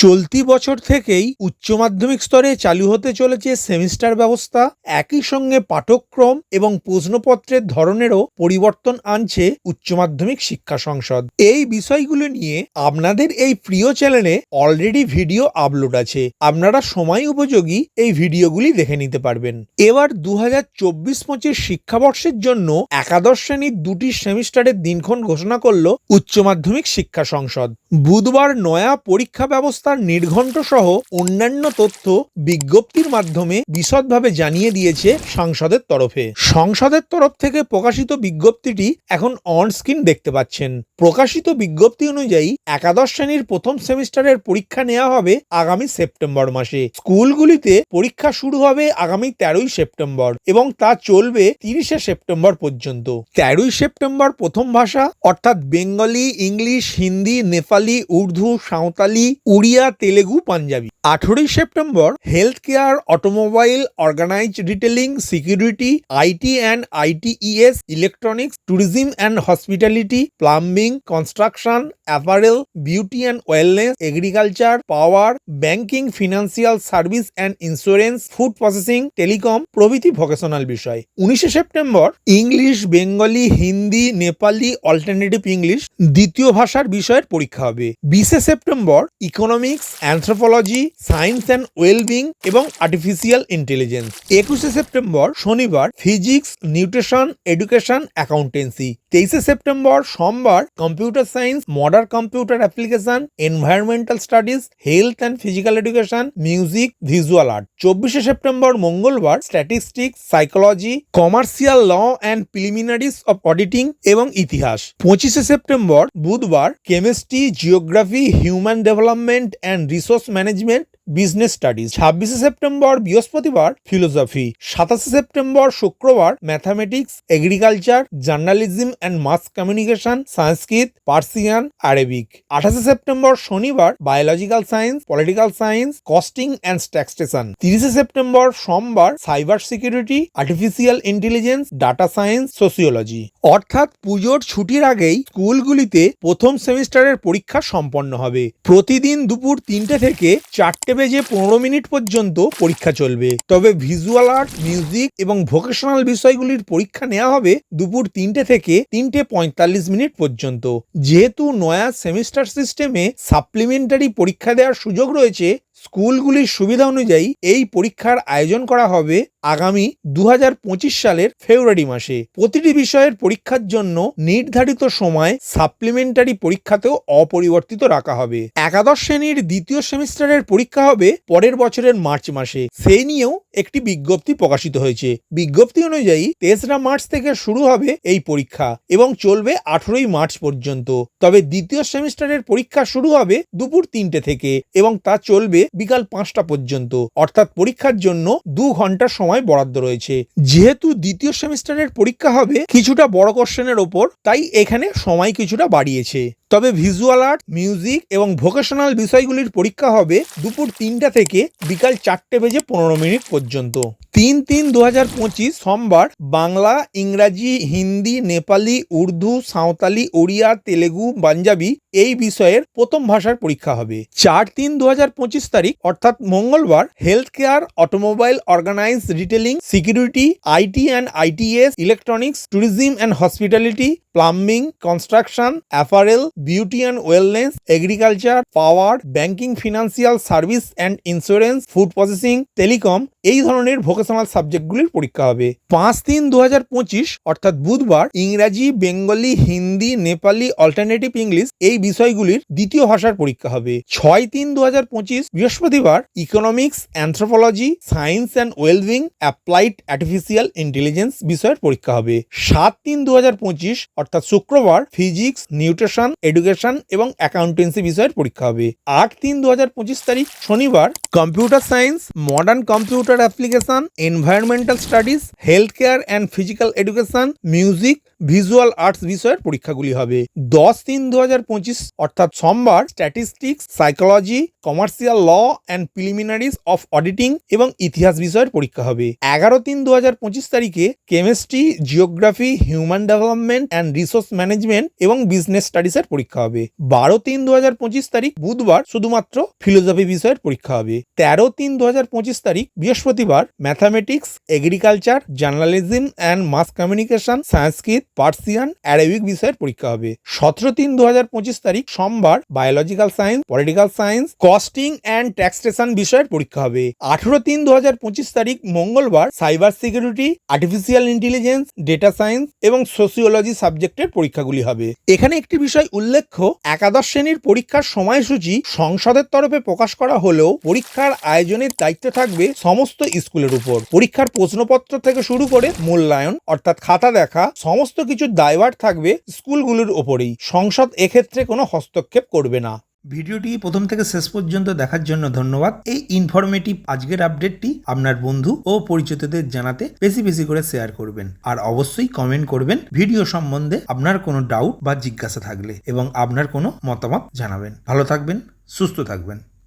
চলতি বছর থেকেই উচ্চ মাধ্যমিক স্তরে চালু হতে চলেছে সেমিস্টার ব্যবস্থা। একই সঙ্গে পাঠ্যক্রম এবং প্রশ্নপত্রের ধরনেরও পরিবর্তন আনছে উচ্চ মাধ্যমিক শিক্ষা সংসদ। এই বিষয়গুলো নিয়ে আপনাদের এই প্রিয় চ্যানেলে অলরেডি ভিডিও আপলোড আছে। আপনারা সময় উপযোগী এই ভিডিওগুলি দেখে নিতে পারবেন। এবার দু হাজার চব্বিশ পঁচিশ শিক্ষাবর্ষের জন্য একাদশ শ্রেণির দুটি সেমিস্টারের দিনক্ষণ ঘোষণা করল উচ্চ মাধ্যমিক শিক্ষা সংসদ। বুধবার নয়া পরীক্ষা ব্যবস্থার নির্ঘণ্ট সহ অন্যান্য তথ্য বিজ্ঞপ্তির মাধ্যমে বিশদভাবে জানিয়ে দিয়েছে সংসদের তরফে। সংসদের তরফ থেকে প্রকাশিত বিজ্ঞপ্তিটি এখন অন স্ক্রিন দেখতে পাচ্ছেন। প্রকাশিত বিজ্ঞপ্তি অনুযায়ী একাদশ শ্রেণির প্রথম সেমিস্টারের পরীক্ষা নেওয়া হবে আগামী সেপ্টেম্বর মাসে। স্কুলগুলিতে পরীক্ষা শুরু হবে আগামী তেরোই সেপ্টেম্বর এবং তা চলবে তিরিশে সেপ্টেম্বর পর্যন্ত। তেরোই সেপ্টেম্বর প্রথম ভাষা অর্থাৎ বেঙ্গলি, ইংলিশ, হিন্দি, নেপালি, উর্দু, সাঁওতালি, উড়িয়া তেলেগু, পাঞ্জাবি। আঠেরোই September health care automobile organise retailing, security, IT and ITES, electronics, tourism and hospitality, plumbing, construction, apparel, beauty and wellness, agriculture, power, banking, financial service and insurance, food processing, telecom, প্রভৃতি vocational বিষয়। উনিশে September, English, Bengali, Hindi, Nepali, alternative English, দ্বিতীয় ভাষার বিষয়ের পরীক্ষা হবে। বিশে September economics anthropology science and wellbeing এবং আর্টিফিশিয়াল ইন্টেলিজেন্স একুশে সেপ্টেম্বর শনিবার ফিজিক্স নিউট্রিশন এডুকেশন অ্যাকাউন্টেন্সি তেইশে সেপ্টেম্বর সোমবার computer science modern computer application environmental studies health and physical education music visual art চব্বিশে সেপ্টেম্বর মঙ্গলবার statistics psychology commercial law and preliminaries of auditing এবং ইতিহাস পঁচিশে September বুধবার chemistry geography human development and resource management business studies ছাব্বিশে September বৃহস্পতিবার philosophy সাতাশে September শুক্রবার mathematics agriculture journalism and mass communication Sanskrit Persian Arabic আঠাশে সেপ্টেম্বর শনিবার biological science political science costing and taxation তিরিশে সেপ্টেম্বর সোমবার cyber security artificial intelligence data science sociology অর্থাৎ পুজোর ছুটির আগেই স্কুলগুলিতে প্রথম সেমিস্টারের পরীক্ষা সম্পন্ন হবে। প্রতিদিন দুপুর তিনটে থেকে চারটে বেজে পনেরো মিনিট পর্যন্ত পরীক্ষা চলবে। তবে ভিজুয়াল আর্ট মিউজিক এবং ভোকেশনাল বিষয়গুলির পরীক্ষা নেওয়া হবে দুপুর তিনটে থেকে তিনটে পঁয়তাল্লিশ মিনিট পর্যন্ত। যেহেতু নয়া সেমিস্টার সিস্টেমে সাপ্লিমেন্টারি পরীক্ষা দেওয়ার সুযোগ রয়েছে স্কুলগুলির সুবিধা অনুযায়ী এই পরীক্ষার আয়োজন করা হবে আগামী দু হাজার পঁচিশ সালের ফেব্রুয়ারি মাসে। প্রতিটি বিষয়ের পরীক্ষার জন্য নির্ধারিত সময় সাপ্লিমেন্টারি পরীক্ষাতেও অপরিবর্তিত রাখা হবে। একাদশ শ্রেণির দ্বিতীয় সেমিস্টারের পরীক্ষা হবে পরের বছরের মার্চ মাসে। সেই নিয়েও একটি বিজ্ঞপ্তি প্রকাশিত হয়েছে। বিজ্ঞপ্তি অনুযায়ী তেসরা মার্চ থেকে শুরু হবে এই পরীক্ষা এবং চলবে আঠেরোই মার্চ পর্যন্ত। তবে দ্বিতীয় সেমিস্টারের পরীক্ষা শুরু হবে দুপুর তিনটে থেকে এবং তা চলবে বিকাল পাঁচটা পর্যন্ত। অর্থাৎ পরীক্ষার জন্য দু ঘণ্টা সময় বরাদ্দ রয়েছে। যেহেতু দ্বিতীয় সেমিস্টারের পরীক্ষা হবে কিছুটা বড় কোশ্চেনের ওপর, তাই এখানে সময় কিছুটা বাড়িয়েছে। তবে ভিজুয়াল আর্ট, মিউজিক এবং ভোকেশনাল বিষয়গুলির পরীক্ষা হবে দুপুর তিনটা থেকে বিকাল চারটে বেজে পনেরো মিনিট পর্যন্ত। তিন তিন দু সোমবার বাংলা, ইংরাজি, হিন্দি, নেপালি, উর্দু, সাঁওতালি, ওড়িয়া, তেলেগু, পাঞ্জাবি এই বিষয়ের প্রথম ভাষার পরীক্ষা হবে। চার তিন দু তারিখ, অর্থাৎ মঙ্গলবার health care automobile organise retailing security IT and ITS electronics tourism and hospitality plumbing construction apparel beauty and wellness agriculture power banking financial service and insurance food processing telecom এই ধরনের ভোকেশনাল সাবজেক্টগুলির পরীক্ষা হবে। পাঁচ তিন দু অর্থাৎ বুধবার, ইংরাজি, Bengali, Hindi, Nepali alternative English এই বিষয়গুলির দ্বিতীয় ভাষার পরীক্ষা হবে। ছয় তিন দু বৃহস্পতিবার economics anthropology science and wellbeing applied artificial intelligence বিষয়ের পরীক্ষা হবে। সাত তিন দু অর্থাৎ শুক্রবার ফিজিক্স, নিউট্রিশন, এডুকেশন এবং অ্যাকাউন্টেন্সি বিষয়ের পরীক্ষা হবে। আট তিন দু হাজার পঁচিশ তারিখ শনিবার, computer science, modern computer application, environmental studies, health care and physical education, music visual arts বিষয়ের পরীক্ষাগুলি হবে। দশ তিন দু অর্থাৎ সোমবার statistics psychology commercial law and preliminaries of auditing এবং ইতিহাস বিষয়ের পরীক্ষা হবে। এগারো তিন দু তারিখে chemistry geography human development and resource management এবং বিজনেস স্টাডিজের পরীক্ষা হবে। বারো তিন দু তারিখ বুধবার শুধুমাত্র ফিলোসফি বিষয়ের পরীক্ষা হবে। তেরো তিন দু তারিখ বৃহস্পতিবার mathematics agriculture journalism and mass communication Sanskrit Persian Arabic বিষয়ের পরীক্ষা হবে। সতেরো তিন দু হাজার পঁচিশ তারিখ সোমবার biological science political science costing and taxation বিষয়ের পরীক্ষা হবে। আঠেরো তিন দু হাজার পঁচিশ তারিখ মঙ্গলবার cyber security artificial intelligence data science এবং সোসিওলজি সাবজেক্টের পরীক্ষাগুলি হবে। এখানে একটি বিষয় উল্লেখ্য, একাদশ শ্রেণির পরীক্ষার সময়সূচি সংসদের তরফে প্রকাশ করা হলেও পরীক্ষার আয়োজনের দায়িত্ব থাকবে সমস্ত স্কুলের উপর। পরীক্ষার প্রশ্নপত্র থেকে শুরু করে মূল্যায়ন, অর্থাৎ খাতা দেখা, সমস্ত কিছুর দায়ভার থাকবে স্কুলগুলোর ওপরেই। সংসদ এক্ষেত্রে কোনো হস্তক্ষেপ করবে না। ভিডিওটি প্রথম থেকে শেষ পর্যন্ত দেখার জন্য ধন্যবাদ। এই ইনফরমেটিভ আজকের আপডেটটি আপনার বন্ধু ও পরিচিতদের জানাতে বেশি বেশি করে শেয়ার করবেন। আর অবশ্যই কমেন্ট করবেন ভিডিও সম্বন্ধে আপনার কোনো ডাউট বা জিজ্ঞাসা থাকলে এবং আপনার কোনো মতামত জানাবেন। ভালো থাকবেন, সুস্থ থাকবেন।